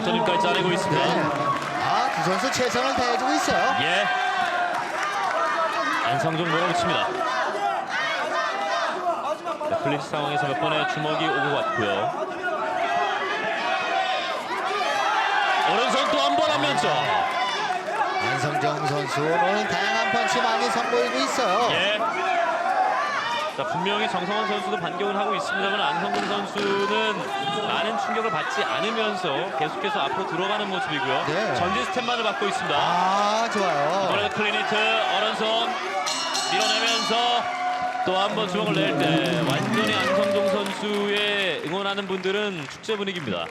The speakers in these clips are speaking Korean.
덕터림까지 짜내고 네. 있습니다. 아, 두 선수 최선을 다해주고 있어요. 예. 안성종 몰아붙입니다. 네, 클린치 상황에서 몇 번의 주먹이 오고 갔고요. 오른손 또 한 번 하면서 안성정 선수 오늘 다양한 펀치 많이 선보이고 있어요. 예. 자 분명히 정성원 선수도 반격을 하고 있습니다만 안성근 선수는 많은 충격을 받지 않으면서 계속해서 앞으로 들어가는 모습이고요. 네. 전진 스텝만을 받고 있습니다. 아, 좋아요. 이번에도 클리니트 오른손 밀어내면서 또 한 번 주먹을 낼 때 완전히 안성종 선수의 응원하는 분들은 축제 분위기입니다.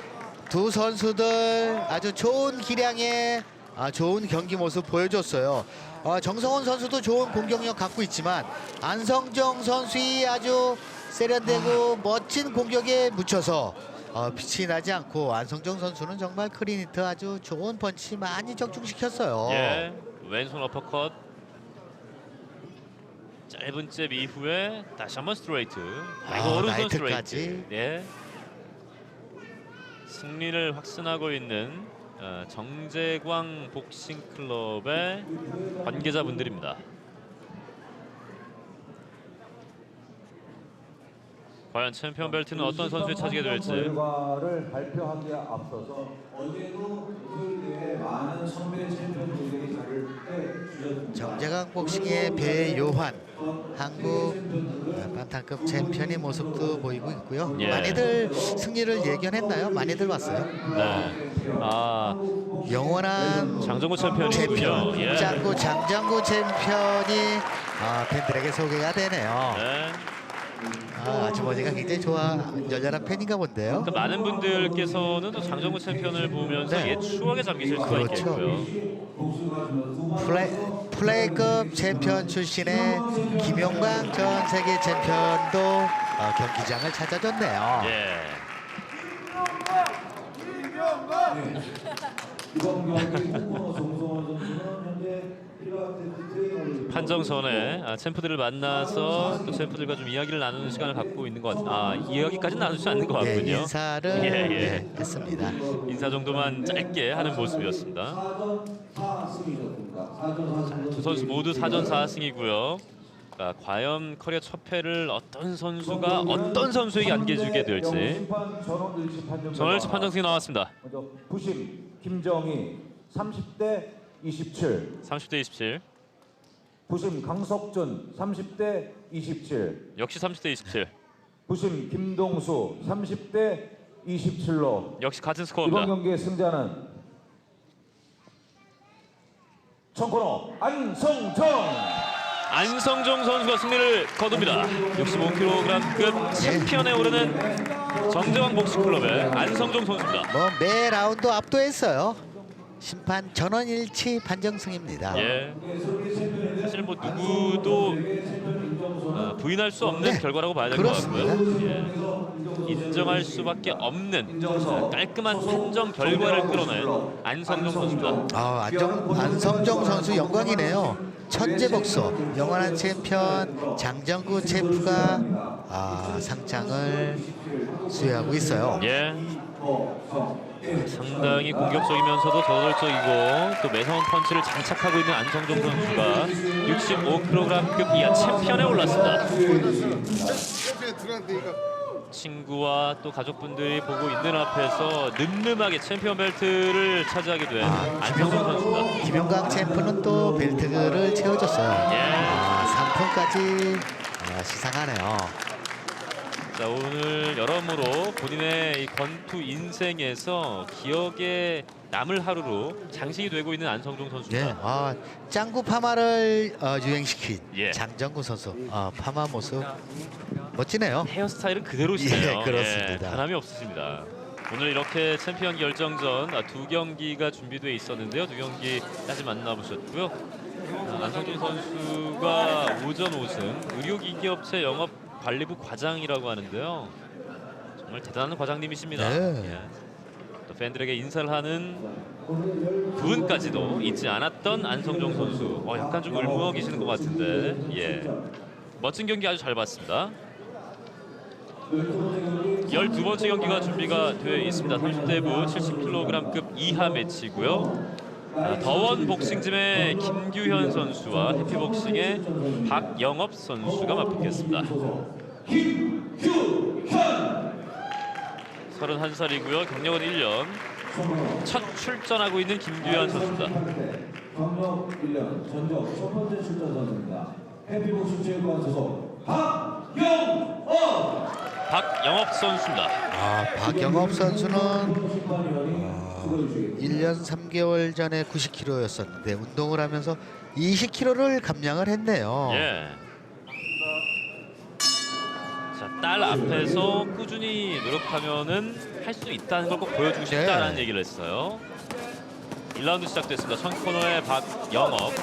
두 선수들 아주 좋은 기량의 아, 좋은 경기 모습 보여줬어요. 어, 정성훈 선수도 좋은 공격력 갖고 있지만 안성정 선수의 아주 세련되고 멋진 공격에 묻혀서 어, 빛이 나지 않고 안성정 선수는 정말 크리니트 아주 좋은 펀치 많이 적중시켰어요. 예, 왼손 어퍼컷 짧은 잽 이후에 다시 한번 스트레이트 그리고 아, 오른손 나이트까지. 스트레이트 예. 승리를 확신하고 있는 어, 정재광 복싱 클럽의 관계자분들입니다. 과연 챔피언 벨트는 어떤 선수에 차지게 될지 결과를 발표하기에 앞서서 어제도 토요일에 많은 선배 챔피언들이 주전 정재강 복싱의 배요환 한국 어, 반탄급 챔피언의 모습도 보이고 있고요. 예. 많이들 승리를 예견했나요? 많이들 왔어요. 네. 아 영원한 장정구 챔피언이군요. 챔피언 예. 장구 장정구 챔피언이 아, 팬들에게 소개가 되네요. 네. 아, 아주머니가 굉장히 좋아 열렬한 팬인가 본데요. 그 많은 분들께서는 또 장정구 챔피언을 보면서 네. 옛 추억에 잠기실 수가 그렇죠. 있겠고요. 플레이, 플레이급 챔피언 출신의 김용광 전 세계 챔피언도 어, 경기장을 찾아줬네요. 예. 이번 경기 홍문호 정성원 선수는 현재 1화 테스트 트레이너를 판정선에 아, 챔프들을 만나서 또 챔프들과 좀 이야기를 나누는 시간을 갖고 있는 것 같. 아 이야기까지는 나누지 않는 것 예, 같군요. 인사를 예, 예. 예, 했습니다. 인사 정도만 짧게 하는 모습이었습니다. 4전 4승이셨습니까? 4전 4승 두 선수 모두 4전 4승이고요. 자, 과연 커리어 첫 패를 어떤 선수가 어떤 선수에게 안겨주게 될지. 판정 전월치 판정승이 나왔습니다. 먼저 부심 김정희 30대 27 30대 27 부심 강석준 30대 27 역시 30대 27 부심 김동수 30대 27로. 역시 같은 이번 스코어입니다. 경기의 승자는 청코너 안성정 안성종 선수가 승리를 거둡니다. 65kg급 챔피언에 오르는 정재왕 복식클럽의 안성종 선수입니다. 뭐 매 라운드 압도했어요. 심판 전원 일치 판정승입니다. 예. 사실 뭐 누구도 어, 부인할 수 없는 네, 결과라고 봐야 될것 같고요. 그렇습니다. 예. 인정할 수밖에 없는 자, 깔끔한 판정 결과를 끌어낸 안성종 선수입니다. 아, 안정, 안성정 선수 영광이네요. 천재 복서, 영원한 챔피언 장정구 챔프가 아, 상장을 수여하고 있어요. 예. 상당히 공격적이면서도 저돌적이고 또 매서운 펀치를 장착하고 있는 안성종 선수가 65kg급 이하 챔피언에 올랐습니다. 친구와 또 가족분들이 보고 있는 앞에서 늠름하게 챔피언 벨트를 차지하게 된 안성종 선수입니다. 김영광 챔프는 또 벨트를 채워줬어요. 예. 아, 상품까지 아, 시상하네요. 자 오늘 여러모로 본인의 이 권투 인생에서 기억에 남을 하루로 장식이 되고 있는 안성종 네, 선수입니다. 아, 짱구 파마를 어, 유행시킨 예. 장정구 선수 아, 파마 모습 멋지네요. 헤어스타일은 그대로시네요. 예, 그렇습니다. 변함이 없으십니다. 오늘 이렇게 챔피언 결정전 아, 두 경기가 준비돼 있었는데요. 두 경기까지 만나보셨고요. 아, 안성준 선수가 오전 5승 의료기기업체 영업 관리부 과장이라고 하는데요. 정말 대단한 과장님이십니다. 네. 예. 또 팬들에게 인사를 하는 두 분까지도 잊지 않았던 안성종 선수. 어, 약간 좀 울먹어 계시는 것 같은데, 예, 멋진 경기 아주 잘 봤습니다. 12번째 경기 12번째 경기가 준비가 되어 있습니다. 30대부 70kg급 이하 매치고요. 아, 더원 복싱짐의 김규현 선수와 해피복싱의 박영업 선수가 맞붙겠습니다. 31살이고요. 경력은 1년. 첫 출전하고 있는 김규현 선수입니다. 경력 1년 전적 첫 번째 출전 선수입니다. 해피복싱 체육관 소속 박영업 박영업 선수입니다. 아, 박영업 선수는 1년 3개월 전에 90kg였었는데 운동을 하면서 20kg를 감량을 했네요. 예. 자, 딸 앞에서 꾸준히 노력하면은 할 수 있다는 걸 꼭 보여주고 싶다라는 네. 얘기를 했어요. 1라운드 시작됐습니다. 천 코너의 박영업,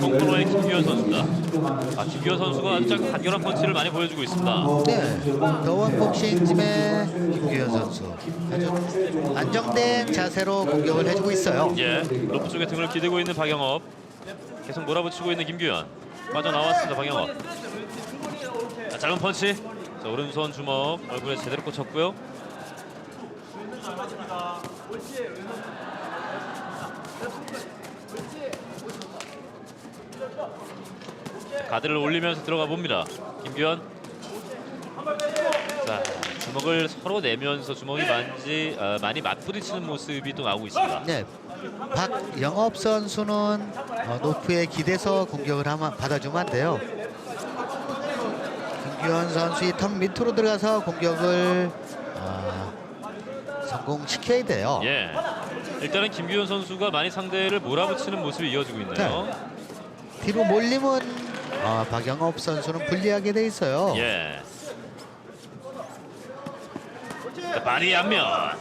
공 코너의 김규현 선수입니다. 아, 김규현 선수가 아주 작- 간결한 펀치를 많이 보여주고 있습니다. 네, 더원 복싱팀의 김규현 선수 아주 안정된 자세로 공격을 해주고 있어요. 예, 로프 쪽에 등을 기대고 있는 박영업, 계속 몰아붙이고 있는 김규현. 빠져나왔습니다, 박영업. 자, 짧은 펀치. 자, 오른손 주먹 얼굴에 제대로 꽂혔고요. 가드를 올리면서 들어가 봅니다. 김규현. 자, 주먹을 서로 내면서 주먹이 많이, 아, 많이 맞부딪히는 모습이 또 나오고 있습니다. 네, 박영업 선수는 어, 노프에 기대서 공격을 하면 받아주면 안 돼요. 김규현 선수의 턱 밑으로 들어가서 공격을 아, 성공시켜야 돼요. 예. 일단은 김규현 선수가 많이 상대를 몰아붙이는 모습이 이어지고 있네요. 뒤로 몰리면 아, 박영업 선수는 불리하게 돼 있어요. 예. 자, 바리 앞면 아,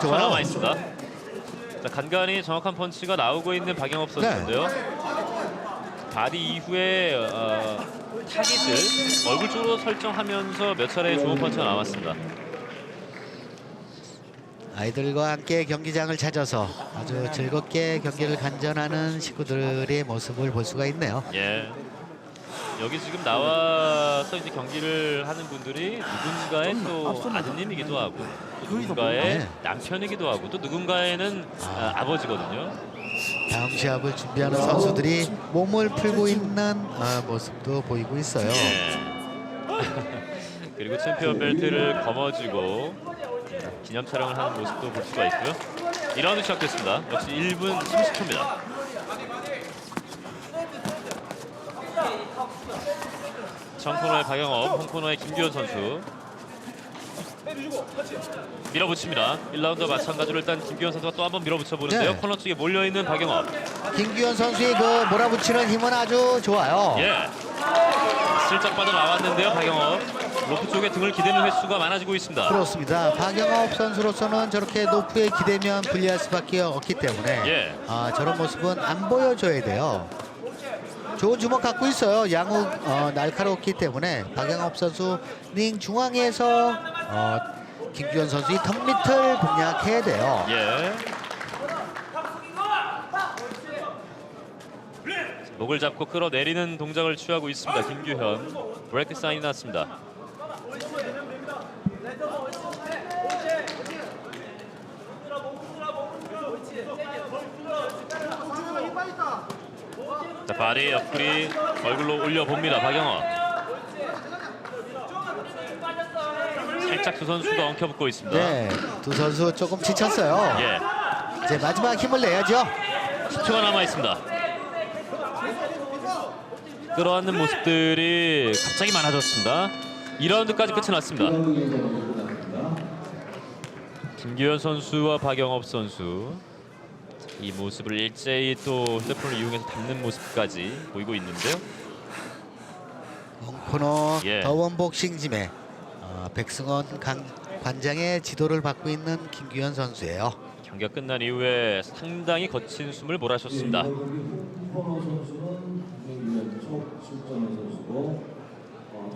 좋아요. 남아 있습니다. 자, 간간히 정확한 펀치가 나오고 있는 박영업 선수인데요. 바디 이후에 어, 타깃을 얼굴 쪽으로 설정하면서 몇 차례 좋은 펀치가 나왔습니다. 아이들과 함께 경기장을 찾아서 아주 즐겁게 경기를 간전하는 식구들의 모습을 볼 수가 있네요. 예. 여기 지금 나와서 이제 경기를 하는 분들이 누군가의 또 아드님이기도 하고 또 누군가의 네. 남편이기도 하고 또 누군가에는 아, 아버지거든요. 다음 시합을 준비하는 선수들이 몸을 풀고 있는 어, 모습도 보이고 있어요. 예. 그리고 챔피언 벨트를 거머쥐고 기념 촬영을 하는 모습도 볼 수가 있고요. 2라운드 시작됐습니다. 역시 1분 30초입니다. 청코너의 박영업, 홍코너의 김규현 선수. 밀어붙입니다. 1라운드와 마찬가지로 일단 김규현 선수가 또 한 번 밀어붙여 보는데요. 네. 코너 쪽에 몰려 있는 박영업. 김규현 선수의 그 몰아붙이는 힘은 아주 좋아요. 예. 슬쩍 빠져 나왔는데요, 박영업. 로프 쪽에 등을 기대는 횟수가 많아지고 있습니다. 그렇습니다. 박영업 선수로서는 저렇게 노프에 기대면 불리할 수밖에 없기 때문에 예. 아, 저런 모습은 안 보여줘야 돼요. 좋은 주먹 갖고 있어요. 양우 어, 날카롭기 때문에 박영업 선수 링 중앙에서 어, 김규현 선수의 턱 밑을 공략해야 돼요. 예. 목을 잡고 끌어내리는 동작을 취하고 있습니다. 김규현. 브레이크 사인이 났습니다. 발이 옆구리 얼굴로 올려봅니다. 박영호. 살짝 두 선수가 엉켜붙고 있습니다. 네, 두 선수 조금 지쳤어요. 예. 이제 마지막 힘을 내야죠. 10초가 남아 있습니다. 끌어안는 모습들이 갑자기 많아졌습니다. 2라운드까지 끝이 났습니다. 김규현 선수와 박영업 선수 이 모습을 일제히 또 휴대폰을 이용해서 담는 모습까지 보이고 있는데요. 코너 예. 더원 복싱짐에 어, 백승원 강, 관장의 지도를 받고 있는 김규현 선수예요. 경기가 끝난 이후에 상당히 거친 숨을 몰아쉬었습니다. 홍건호 선수는 1년 첫 출전의 선수고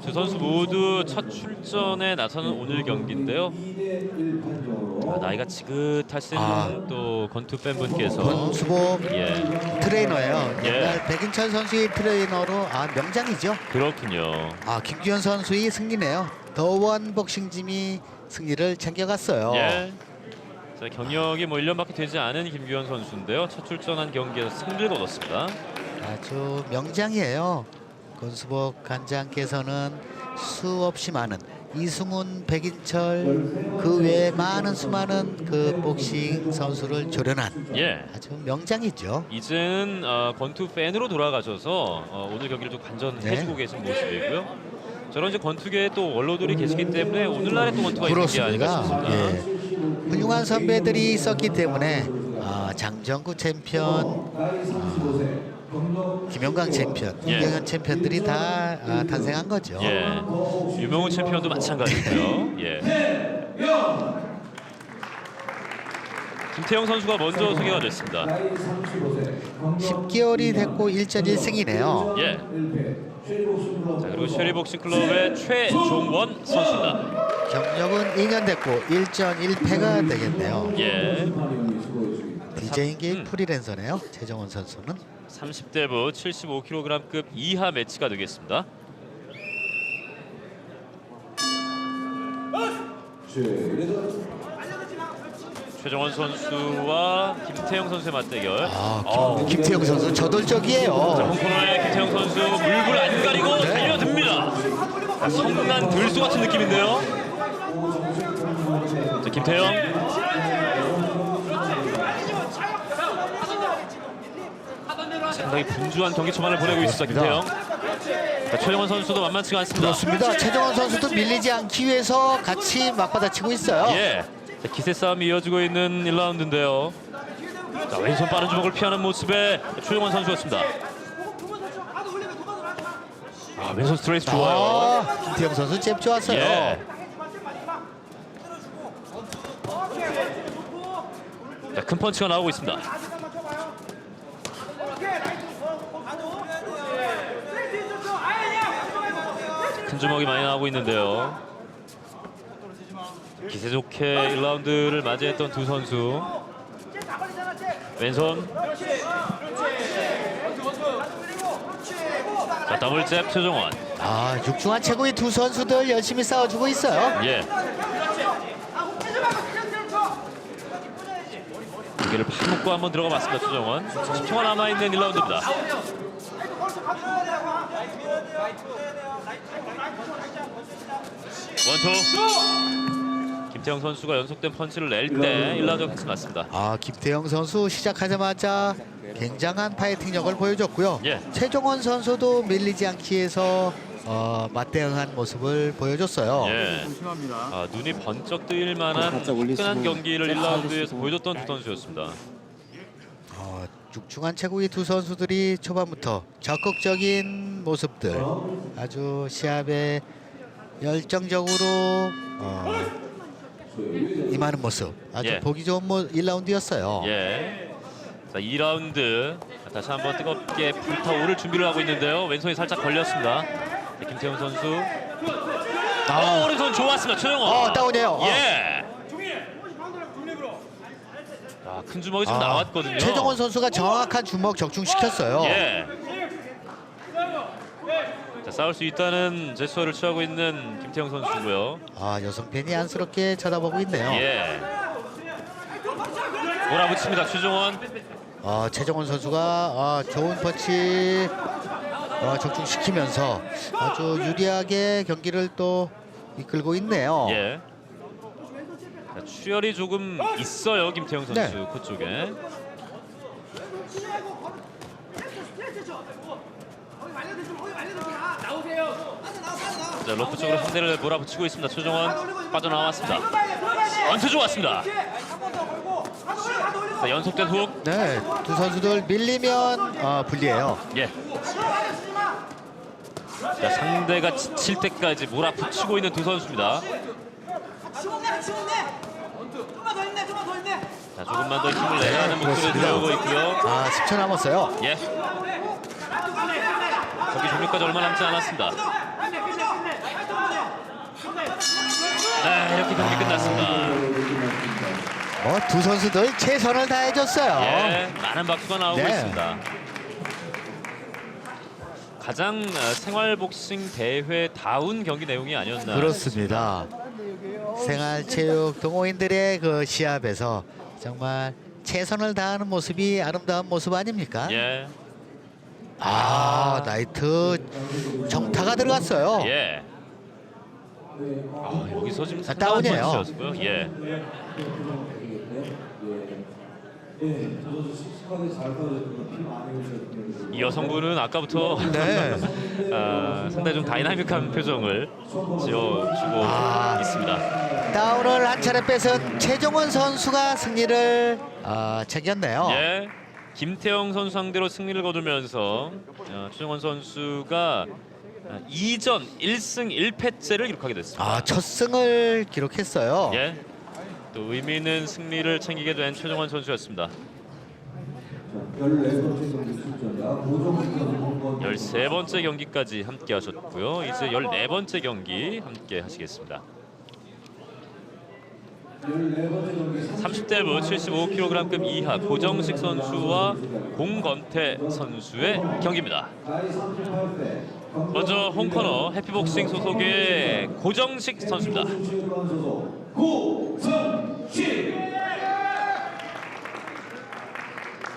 두 선수 모두 첫 출전에 나서는 오늘 경기인데요. 2대 1 판정으로 아, 나이가 지긋하신 아. 또 권투 팬분께서 권수복 예 트레이너예요. 예. 옛날 백인철 선수의 트레이너로 아 명장이죠. 그렇군요. 아 김규현 선수의 승리네요. 더원 복싱짐이 승리를 챙겨갔어요. 예. 자, 경력이 뭐 1년밖에 되지 않은 김규현 선수인데요. 첫 출전한 경기에서 승리를 거뒀습니다. 아주 명장이에요. 권수복 관장께서는 수없이 많은 이승훈, 백인철 그 외에 많은 수많은 그 복싱 선수를 조련한 예. 아주 명장이죠. 이제는 어, 권투 팬으로 돌아가셔서 어, 오늘 경기를 좀 관전해주고 네. 계신 모습이고요. 저런 이제 권투계에 또 원로들이 계시기 때문에 오늘날의 또 권투가 있는 게 아닌가. 싶습니다. 예. 훌륭한 선배들이 있었기 때문에 아, 장정구 챔피언, 나이 35세 경력 김영광 챔피언, 예. 김경현 챔피언들이 다 아, 탄생한 거죠. 예. 유명훈 챔피언도 마찬가지고요. 예. 김태형 선수가 먼저 소개가 됐습니다. 나이 35세 경력 10개월이 됐고 1전 1승이네요. 예. 1패 쉐리복싱 클럽 자, 그리고 쉐리복싱 클럽의 최종원 선수입니다. 경력은 2년 됐고 1전 1패가 되겠네요. 예. DJ인기 프리랜서네요. 최정원 선수는 30대부 75kg급 이하 매치가 되겠습니다. 최정원 선수와 김태형 선수의 맞대결. 아, 어, 김, 김태형 선수 자, 저돌적이에요. 홍코너의 김태형 선수 물불 안 가리고 네. 달려듭니다. 자, 성난 들소 같은 느낌인데요. 자, 김태형. 상당히 분주한 경기 초반을 보내고 있습니다. 김태형. 자, 최정원 선수도 만만치가 않습니다. 그렇습니다. 최정원 선수도 밀리지 않기 위해서 같이 맞받아치고 있어요. 예. 자, 기세 싸움이 이어지고 있는 1라운드인데요. 자, 왼손 빠른 주먹을 피하는 모습의 최정원 선수였습니다. 아, 왼손 스트레이트 좋아요. 아, 김태형 선수 잽 좋았어요. 예. 자, 큰 펀치가 나오고 있습니다. 주먹이 많이 나오고 있는데요. 기세 좋게 1라운드를 맞이했던 두 선수. 왼손. 자, 더블 잽 최종원. 아, 육중한 최고의 두 선수들 열심히 싸워주고 있어요. 예. 고개를 파묻고 한번 들어가 봤습니다. 최정원. 10초가 남아있는 1라운드입니다. 원투. 김태형 선수가 연속된 펀치를 낼 때 1라운드가 끝이 났습니다. 아, 김태형 선수 시작하자마자 굉장한 파이팅력을 보여줬고요. 예. 최종원 선수도 밀리지 않기 위해서 어, 맞대응한 모습을 보여줬어요. 예. 아, 눈이 번쩍 뜨일 만한 화끈한 경기를 1라운드에서 보여줬던 두 선수였습니다. 어, 육중한 최고의 두 선수들이 초반부터 적극적인 모습들 아주 시합에 열정적으로 어, 임하는 모습 아주 예. 보기 좋은 모, 1라운드였어요. 예. 자, 2라운드 다시 한번 뜨겁게 불타오를 준비를 하고 있는데요. 왼손이 살짝 걸렸습니다. 네, 김태훈 선수. 어, 오른손 좋았습니다. 최영원. 어, 다운이에요. 어. 예. 아, 큰 주먹이 좀 아, 나왔거든요. 최정원 선수가 정확한 주먹 적중시켰어요. 예. 자, 싸울 수 있다는 제스처를 취하고 있는 김태형 선수고요. 아 여성 팬이 안쓰럽게 쳐다보고 있네요. 예. 몰아붙입니다. 최종원. 아, 최정원 선수가 아, 좋은 펀치 아, 적중시키면서 아주 유리하게 경기를 또 이끌고 있네요. 예. 자, 출혈이 조금 있어요 김태형 선수 네. 코 쪽에. 자 로프 쪽으로 상대를 몰아붙이고 있습니다. 최종원 빠져나왔습니다. 원투 좋았습니다. 자 연속된 훅. 네, 두 선수들 밀리면 아, 불리해요. 예. 자 상대가 지칠 때까지 몰아붙이고 있는 두 선수입니다. 자 조금만 더 힘을 내야 하는 그렇습니다. 들어오고 있고요. 아, 10초 남았어요. 예. 경기 종료까지 얼마 남지 않았습니다. 네, 이렇게 경기 끝났습니다. 뭐 두 선수들 최선을 다해줬어요. 예, 많은 박수가 나오고 네. 있습니다. 가장 아, 생활 복싱 대회 다운 경기 내용이 아니었나 그렇습니다. 생활체육 동호인들의 그 시합에서 정말 최선을 다하는 모습이 아름다운 모습 아닙니까? 예, 아, 나이트 정타가 들어갔어요. 예. 아, 여기서 지금 아, 상당한 다운이에요. 선수였고요. 예. 예. 이 여성분은 아까부터 네. 아, 상당히 좀 다이나믹한 표정을 지어주고 아. 있습니다. 다운을 한 차례 뺏은 최종원 선수가 승리를 어, 챙겼네요. 예. 김태형 선수 상대로 승리를 거두면서 어, 최정원 선수가 아, 2전 1승 1패째를 기록하게 됐습니다. 아, 첫 승을 기록했어요. 예. 또 의미 있는 승리를 챙기게 된 최정원 선수였습니다. 14번째 경기 출전자 고정훈 선수 13번째 경기까지 함께 하셨고요. 이제 14번째 경기 함께 하시겠습니다. 14번째 경기 30대부 75kg급 이하 고정식 선수와 공건태 선수의 경기입니다. 나이 38세 먼저 홍커너 해피복싱 소속의 고정식 선수입니다.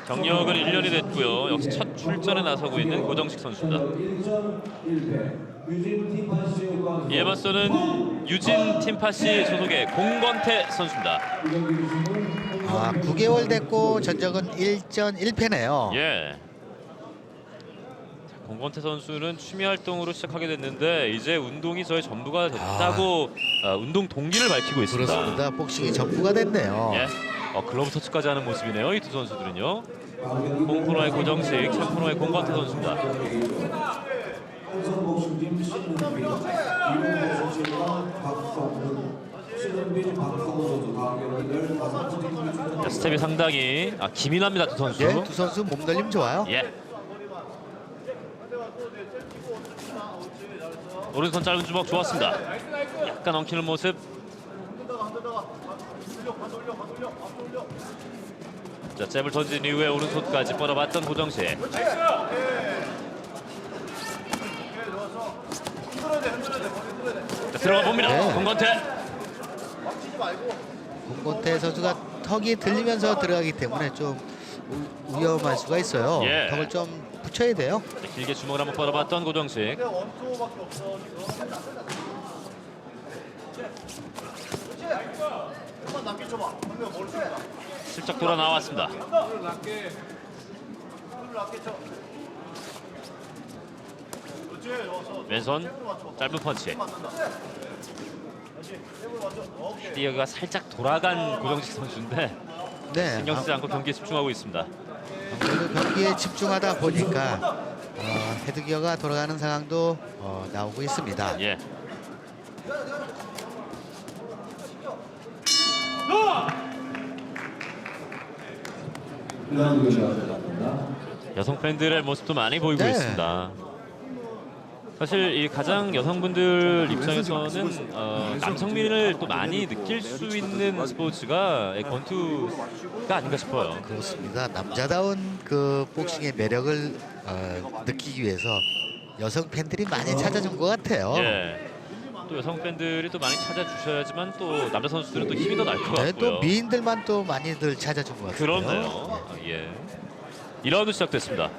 경력은 1년이 됐고요. 역시 첫 출전에 나서고 있는 고정식 선수입니다. 1전 1패 유진 팀판 체육관 이에 맞서는 유진 팀파시 소속의 공건태 선수입니다. 아, 9개월 됐고 전적은 1전 1패네요. 예. 자, 공건태 선수는 취미 활동으로 시작하게 됐는데 이제 운동이 저의 전부가 됐다고 아, 운동 동기를 밝히고 있습니다. 그렇습니다. 복싱이 전부가 됐네요. 예. 어, 글러브 터치까지 하는 모습이네요. 이 두 선수들은요. 홍코너의 고정식, 챔코너의 공건태 선수입니다. 한성복싱팀 신은빈 이문호 체육관 박성훈 신은빈 박성훈 선수 다음 경기 15번째 경기 자, 출전 스텝이 상당히 아, 기민합니다. 두 선수. 예, 두 선수 몸놀림 좋아요. 예. 오른손 짧은 주먹 좋았습니다. 약간 엉키는 모습. 자, 잽을 던진 이후에 오른손까지 뻗어봤던 고정식. 자, 들어가 봅니다. 네. 공건태. 공고태 선수가 턱이 들리면서 들어가기 때문에 좀 우- 위험할 수가 있어요. 예. 턱을 좀 붙여야 돼요. 자, 길게 주먹을 한번 뻗어봤던 고정식. 슬쩍 돌아 나왔습니다. 왼손 짧은 펀치. 헤디어가 살짝 돌아간 고정식 선수인데 네. 신경 쓰지 않고 경기에 집중하고 있습니다. 아무래도 경기에 집중하다 보니까 어, 헤드기어가 돌아가는 상황도 어, 나오고 있습니다. 예. 들어갑니다. 여성 팬들의 모습도 많이 보이고 네. 있습니다. 사실 이 가장 여성분들 입장에서는 어, 남성미를 또 많이 느낄 수 있는 스포츠가 이 권투가 아닌가 싶어요. 그렇습니다. 남자다운 그 복싱의 매력을 어, 느끼기 위해서 여성 팬들이 많이 찾아준 것 같아요. 예. 또 여성 팬들이 또 많이 찾아주셔야지만 또 남자 선수들은 또 힘이 더 날것 네, 같고요. 또 미인들만 또 많이들 찾아준 것 같아요. 그렇네요. 아, 예. 2라운드 시작됐습니다.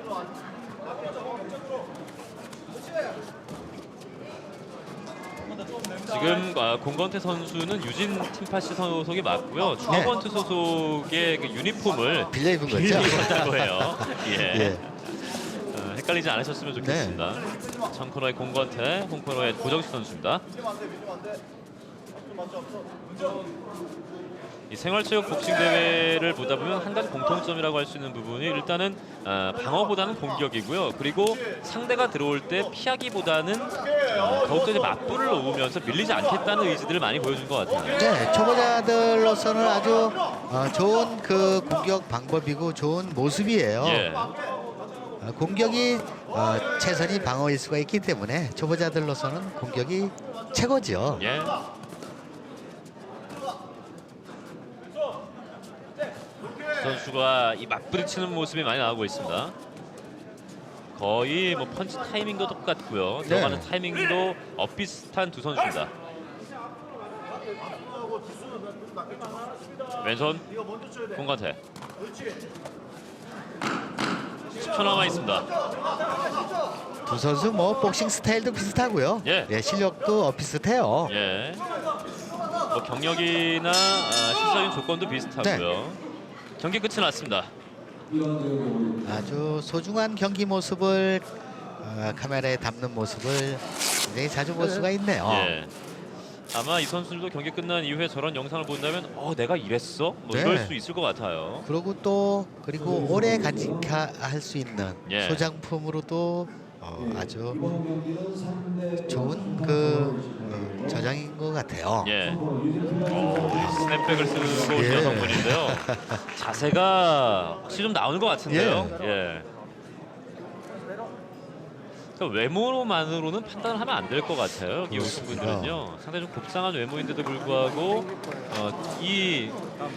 지금 아, 공건태 선수는 유진 팀파시 소속이 맞고요. 중앙권투 소속의 그 유니폼을 빌려 입은 거죠? 빌려 입었다고 해요. 예. 예. 어, 헷갈리지 않으셨으면 좋겠습니다. 청코너의 공건태, 홍코너의 고정식 선수입니다. 이 생활체육 복싱 대회를 보다 보면 한 가지 공통점이라고 할 수 있는 부분이 일단은 아, 방어보다는 공격이고요. 그리고 상대가 들어올 때 피하기보다는 어, 더욱더 이제 맞불을 놓으면서 밀리지 않겠다는 의지들을 많이 보여준 것 같아요. 네, 초보자들로서는 아주 어, 좋은 그 공격 방법이고 좋은 모습이에요. 예. 어, 공격이 어, 최선이 방어일 수가 있기 때문에 초보자들로서는 공격이 최고죠. 예. 선수가 이 맞부딪히는 모습이 많이 나오고 있습니다. 거의 뭐 펀치 타이밍도 똑같고요. 네. 들어가는 타이밍도 엇비슷한 두 선수입니다. 왼손 공간태 10초 남아 있습니다. 두 선수 뭐 복싱 스타일도 비슷하고요. 예. 실력도 비슷해요. 예. 뭐 경력이나 아, 실적인 조건도 비슷하고요. 경기 끝이 났습니다. 아주 소중한 경기 모습을 어, 카메라에 담는 모습을 굉장히 자주 볼 수가 있네요. 예. 아마 이 선수들도 경기 끝난 이후에 저런 영상을 본다면 어 내가 이랬어? 뭐 네. 이럴 수 있을 것 같아요. 그리고 또 그리고 오래 간직할 수 있는 예. 소장품으로도 어, 아주 좋은 그 어, 저장인 것 같아요. 예. 오, 스냅백을 쓰고 예. 여성분인데요. 자세가 확실히 좀 나오는 것 같은데요. 예. 그러니까 외모로만으로는 판단을 하면 안 될 것 같아요. 이 우승분들은요. 상당히 좀 곱상한 외모인데도 불구하고 어, 이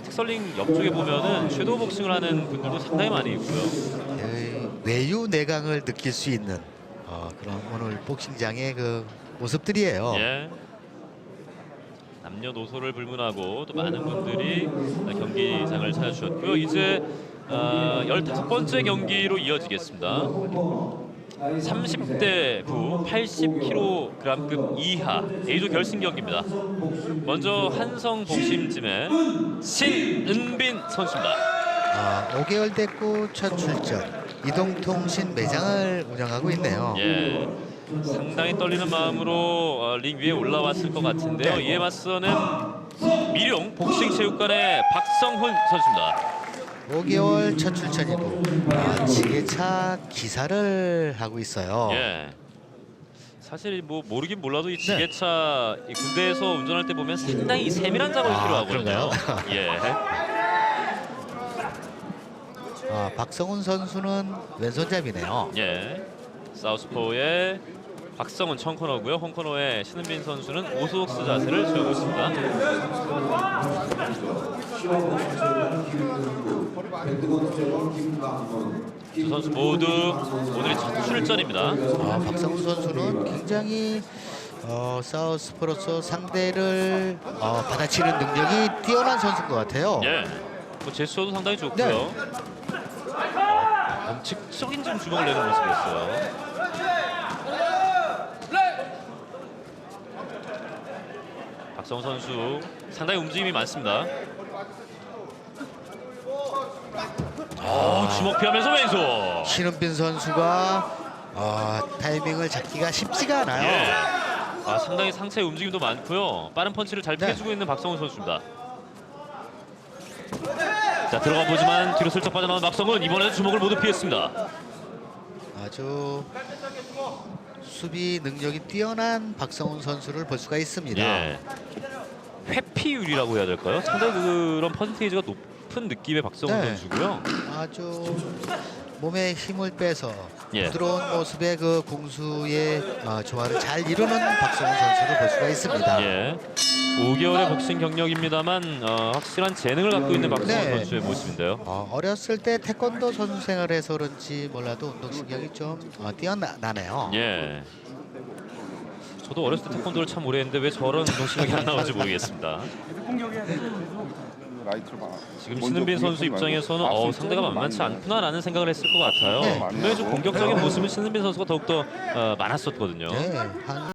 틱설링 옆쪽에 보면은 섀도우 복싱을 하는 분들도 상당히 많이 있고요. 예, 외유 내강을 느낄 수 있는 어, 그런 오늘 복싱장의 그 모습들이에요. 예. 남녀노소를 불문하고 또 많은 분들이 경기장을 찾아주셨고요. 이제 어, 15번째 경기로 이어지겠습니다. 30대 부 80kg급 이하 A조 결승 경기입니다. 먼저 한성 복심팀의 신은빈 선수입니다. 아, 5개월 됐고 첫 출전 이동통신 매장을 운영하고 있네요. 예. 상당히 떨리는 마음으로 어, 링 위에 올라왔을 것 같은데요. 네. 이에 맞서는 미룡 복싱체육관의 박성훈 선수입니다. 5개월 첫 출전이고 아, 지게차 기사를 하고 있어요. 예. 사실 뭐 모르긴 몰라도 이 지게차 이 군대에서 운전할 때 보면 상당히 세밀한 작업이 아, 필요하거든요. 그런가요? 예. 아, 박성훈 선수는 왼손잡이네요. 예. 사우스포의 박성훈 청코너고요. 홍코너의 신은빈 선수는 오소스 자세를 취하고 있습니다. 두 선수 모두 오늘이 첫 출전입니다. 아, 박성훈 선수는 굉장히 어, 사우스포로서 상대를 어, 받아치는 능력이 뛰어난 선수인 것 같아요. 예. 뭐 제스처도 상당히 좋고요. 네. 어, 원칙적인 좀 주먹을 내는 모습이었어요. 박성훈 선수 상당히 움직임이 많습니다. 어, 주먹 피하면서 왼손. 신은빈 선수가 어, 타이밍을 잡기가 쉽지가 않아요. 예. 아, 상당히 상체 움직임도 많고요. 빠른 펀치를 잘 네. 피해주고 있는 박성훈 선수입니다. 자 들어가 보지만 뒤로 슬쩍 빠져나온 박성훈 이번에도 주먹을 모두 피했습니다. 아주 수비 능력이 뛰어난 박성훈 선수를 볼 수가 있습니다. 예. 회피율이라고 해야 될까요? 상당히 그런 퍼센테이지가 높은 느낌의 박성훈 네. 선수고요. 아주 몸에 힘을 빼서 예. 부드러운 모습의 그 공수의 어, 조화를 잘 이루는 박성훈 선수를 볼 수가 있습니다. 예. 5개월의 복싱 경력입니다만 어, 확실한 재능을 갖고 있는 박성훈 네. 선수의 모습인데요. 어, 어렸을 때 태권도 선수 생활해서 그런지 몰라도 운동신경이 좀 어, 뛰어나네요. 예. 저도 어렸을 때 태권도를 참 오래 했는데 왜 저런 운동신경이 안 나오는지 모르겠습니다. 라이트를 봐. 지금 먼저 신은빈 공격하지 선수 말고 입장에서는 앞선 어, 상대가 쪽으로 만만치 많이 않구나라는 생각을 했을 것 같아요. 네. 분명히 좀 공격적인 모습은 신은빈 선수가 더욱더 어, 많았었거든요. 네, 한